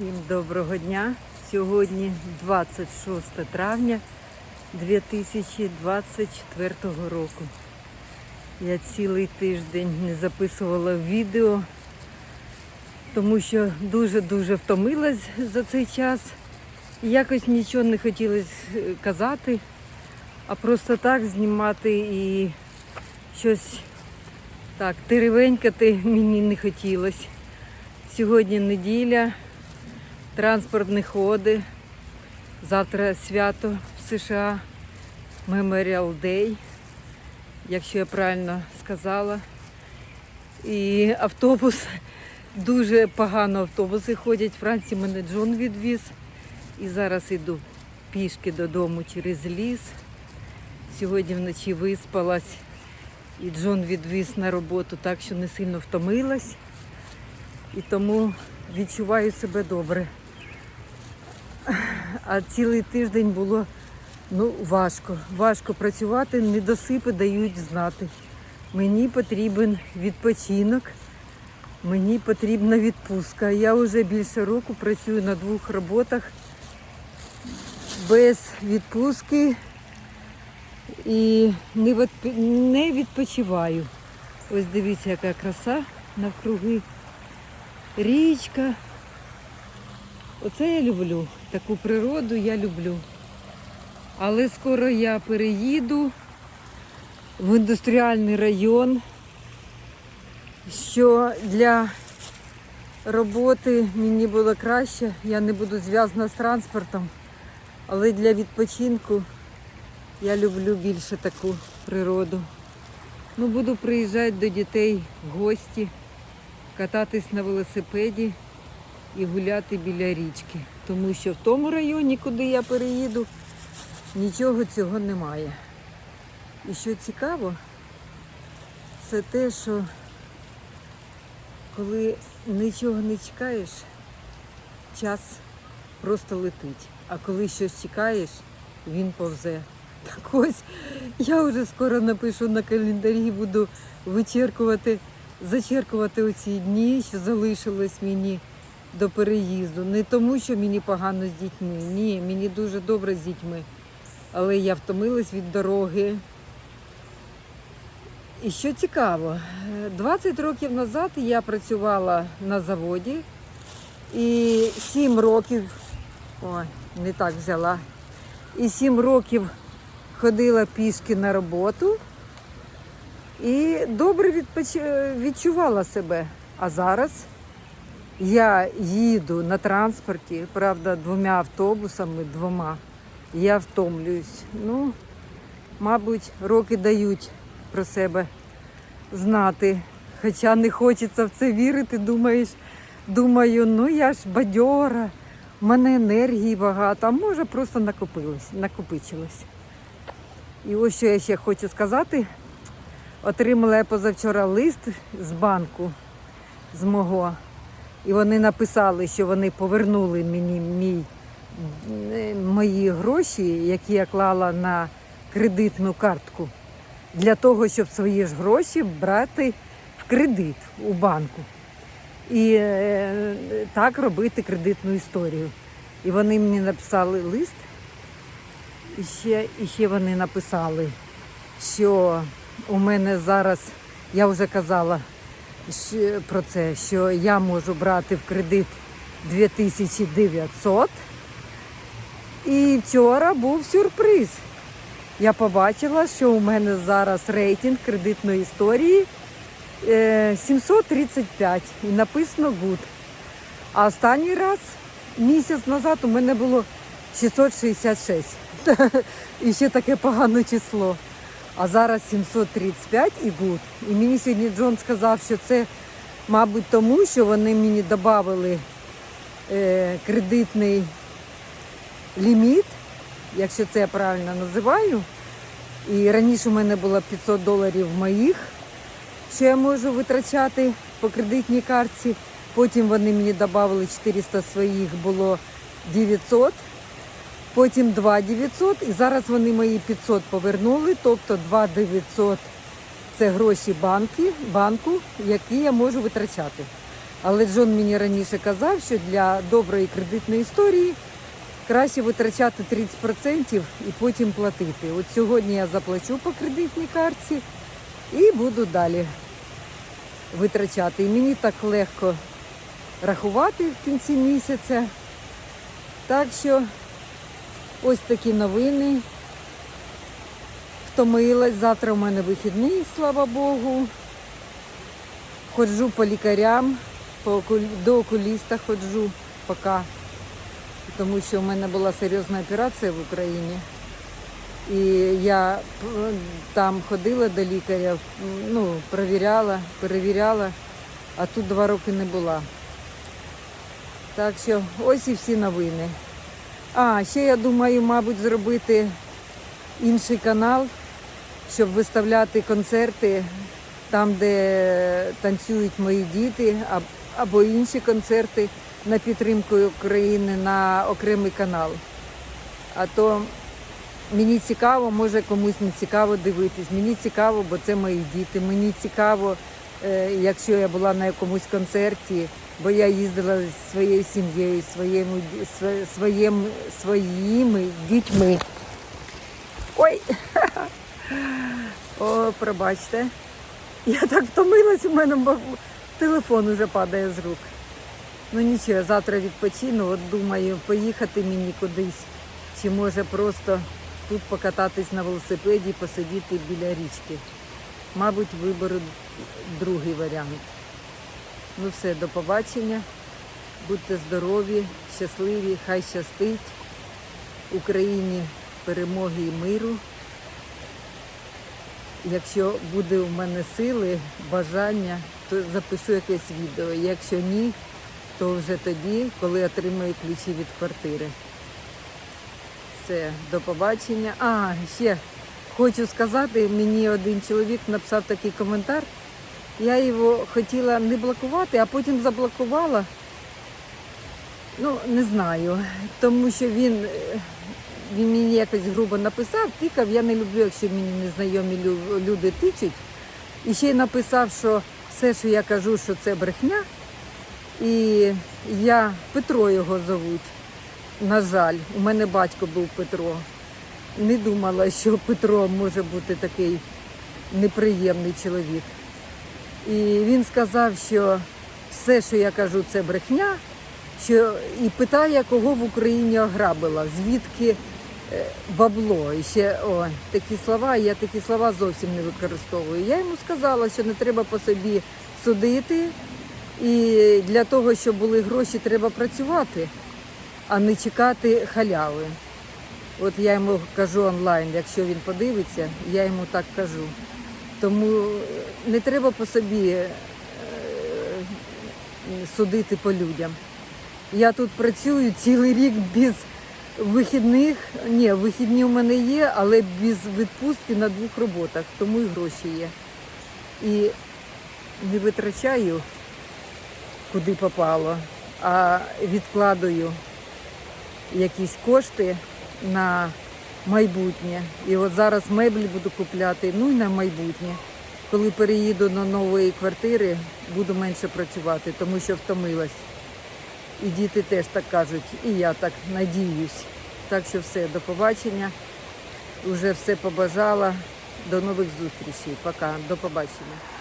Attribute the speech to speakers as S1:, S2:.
S1: Всім доброго дня. Сьогодні 26 травня 2024 року. Я цілий тиждень не записувала відео, тому що дуже-дуже втомилась за цей час. І якось нічого не хотілося казати, а просто так знімати і щось так теревенькати мені не хотілося. Сьогодні неділя транспортні ходи. Завтра свято в США, Memorial Day, якщо я правильно сказала. І автобус, дуже погано автобуси ходять. Вранці мене Джон відвіз. І зараз йду пішки додому через ліс. Сьогодні вночі виспалась і Джон відвіз на роботу так, що не сильно втомилась. І тому відчуваю себе добре. А цілий тиждень було ну, важко. Важко працювати, недосипи дають знати. Мені потрібен відпочинок, мені потрібна відпустка. Я вже більше року працюю на двох роботах без відпустки і не відп- не відпочиваю. Ось дивіться, яка краса навкруги. Річка. Оце я люблю. Таку природу я люблю. Але скоро я переїду в індустріальний район, що для роботи мені було краще, я не буду зв'язана з транспортом, але для відпочинку я люблю більше таку природу. Ну, буду приїжджати до дітей в гості, кататись на велосипеді і гуляти біля річки. Тому що в тому районі, куди я переїду, нічого цього немає. І що цікаво, це те, що коли нічого не чекаєш, час просто летить. А коли щось чекаєш, він повзе. Так ось я вже скоро напишу на календарі, буду вичеркувати, зачеркувати оці дні, що залишилось мені до переїзду. Не тому, що мені погано з дітьми. Ні, мені дуже добре з дітьми. Але я втомилась від дороги. І що цікаво, е, 20 років назад я працювала на заводі і 7 років, ой, не так взяла, і 7 років ходила пішки на роботу і добре відпоч... відчувала себе. А зараз я їду на транспорті, правда, двома автобусами, двома. Я втомлююсь. Ну, мабуть, роки дають про себе знати. Хоча не хочеться в це вірити, думаєш, думаю, ну я ж бадьора, в мене енергії багато, а може просто накопилось, накопичилось. І ось що я ще хочу сказати. Отримала я позавчора лист з банку з мого. І вони написали, що вони повернули мені мій, е, мої гроші, які я клала на кредитну картку, для того, щоб свої ж гроші брати в кредит у банку. І е, так робити кредитну історію. І вони мені написали лист, і ще, і ще вони написали, що у мене зараз, я вже казала, про це, що я можу брати в кредит 2900. І вчора був сюрприз. Я побачила, що у мене зараз рейтинг кредитної історії е, 735 і написано good. А останній раз, місяць назад, у мене було 666. І ще таке погане число. А зараз 735 і гуд. І мені сьогодні Джон сказав, що це, мабуть, тому, що вони мені додали е, кредитний ліміт, якщо це я правильно називаю. І раніше у мене було 500 доларів моїх, що я можу витрачати по кредитній картці. Потім вони мені додали 400 своїх, було 900. Потім 2 900 і зараз вони мої 500 повернули, тобто 2 900 це гроші банки, банку, які я можу витрачати. Але Джон мені раніше казав, що для доброї кредитної історії краще витрачати 30% і потім платити. От сьогодні я заплачу по кредитній картці і буду далі витрачати. І мені так легко рахувати в кінці місяця. Так що ось такі новини. Втомилась. Завтра у мене вихідний, слава Богу. Ходжу по лікарям, по до окуліста ходжу поки. Тому що в мене була серйозна операція в Україні. І я е, там ходила до лікаря, ну, перевіряла, перевіряла, а тут два роки не була. Так що ось і всі новини. А, ще я думаю, мабуть, зробити інший канал, щоб виставляти концерти там, де танцюють мої діти, або інші концерти на підтримку України на окремий канал. А то мені цікаво, може комусь не цікаво дивитись. Мені цікаво, бо це мої діти. Мені цікаво, е, якщо я була на якомусь концерті, бо я їздила зі своєю сім'єю, своєму, ді- своєм, своїми дітьми. Ой! О, пробачте. Я так втомилась, у мене телефон уже падає з рук. Ну нічого, завтра відпочину, от думаю, поїхати мені кудись. Чи може просто тут покататись на велосипеді, і посидіти біля річки. Мабуть, виберу другий варіант. Ну все, до побачення. Будьте здорові, щасливі, хай щастить Україні перемоги і миру. Якщо буде у мене сили, бажання, то запишу якесь відео. Якщо ні, то вже тоді, коли отримаю ключі від квартири. Все, до побачення. А, ще хочу сказати, мені один чоловік написав такий коментар. Я його хотіла не блокувати, а потім заблокувала. Ну, не знаю, тому що він, е, він мені якось грубо написав, тикав, я не люблю, якщо мені незнайомі люди тичуть. І ще й написав, що все, що я кажу, що це брехня. І я Петро його зовуть. На жаль, у мене батько був Петро. Не думала, що Петро може бути такий неприємний чоловік. І він сказав, що все, що я кажу, це брехня. Що і питає, кого в Україні ограбила, звідки е, бабло. І ще о, такі слова, я такі слова зовсім не використовую. Я йому сказала, що не треба по собі судити, і для того, щоб були гроші, треба працювати, а не чекати халяви. От я йому кажу онлайн, якщо він подивиться, я йому так кажу. Тому е, не треба по собі е, судити по людям. Я тут працюю цілий рік без вихідних. Ні, вихідні у мене є, але без відпустки на двох роботах, тому і гроші є. І не витрачаю куди попало, а відкладую якісь кошти на майбутнє. І от зараз меблі буду купляти, ну і на майбутнє. Коли переїду до нової квартири, буду менше працювати, тому що втомилась. І діти теж так кажуть, і я так надіюсь. Так що все, до побачення. Уже все побажала. До нових зустрічей. Пока. До побачення.